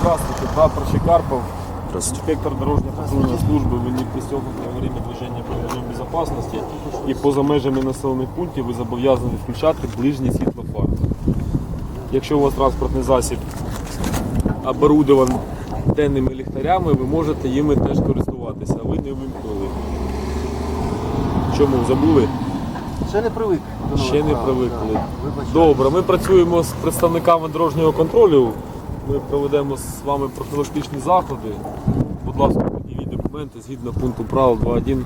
Здравствуйте, прапорщик Карпов, Здравствуйте. инспектор дорожно-патрульной службы. Вы не пристегнуты во время движения по ремням безопасности і поза межами населених пунктів ви зобов'язані включати ближнє світло фар. Якщо у вас транспортний засіб оборудований денними ліхтарями, ви можете їми теж користуватися, а ви не вимкнули. Чому забули? Ще не привик. Ще не привикли. Добре, ми працюємо з представниками дорожнього контролю. Ми проведемо з вами профілактичні заходи. Будь ласка, підніміть документи згідно пункту правил 2.1.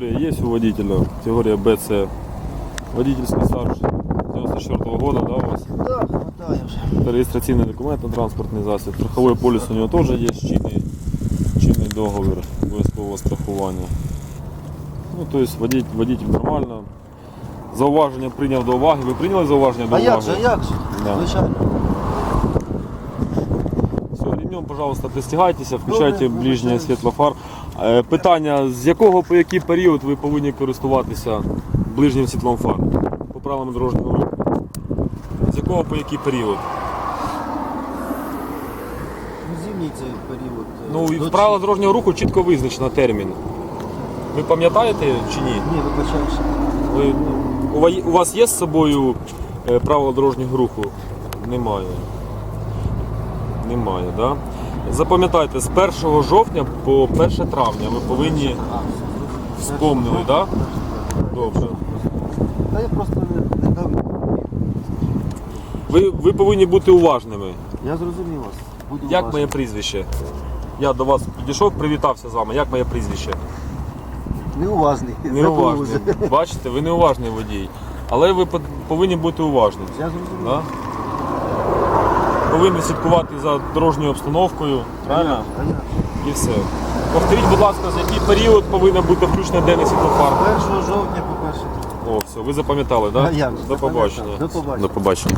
категория есть у водителя. Категория БЦ. Водительский стаж 94 года, да, у вас? Да, хватає вже. Это реєстраційний документ на транспортний засіб. Страховий поліс у нього теж є чинний, чинний договір обов'язкового страхування. Ну, тобто водитель, водитель нормально. Зауваження прийняв до уваги. Ви прийняли зауваження до А уваги? як же, а як же? Да. Звичайно. Все, ремнем, пожалуйста, пристягайтеся, включайте ближнє світло фар. Е, Питання, з якого по який період ви повинні користуватися ближнім світлом фар? По правилам дорожнього руху. З якого по який період? Ну, Зимній цей період. е, Ну, і в правилах дорожнього руху чітко визначено термін. Ви пам'ятаєте чи ні? Ні, вибачаюся. Ви, у, ва- у вас є з собою е, правила дорожнього руху? Немає. Немає, так? Да? Запам'ятайте, з 1 жовтня по 1 травня ви повинні вспомнили, так? Добре. Та я просто не, не дав. Ви, ви повинні бути уважними. Я зрозумів вас. Буду Як моє прізвище? Я до вас підійшов, привітався з вами. Як моє прізвище? Неуважний. Неуважний. Забув. Бачите, ви неуважний водій. Але ви по- повинні бути уважним. Я зрозумів. Да? Повинні слідкувати за дорожньою обстановкою. Правильно? І все. Повторіть, будь ласка, за який період повинен бути включено денний світлофар? 1 жовтня по перше. О, все, ви запам'ятали, так? Да? До побачення. До побачення. До побачення.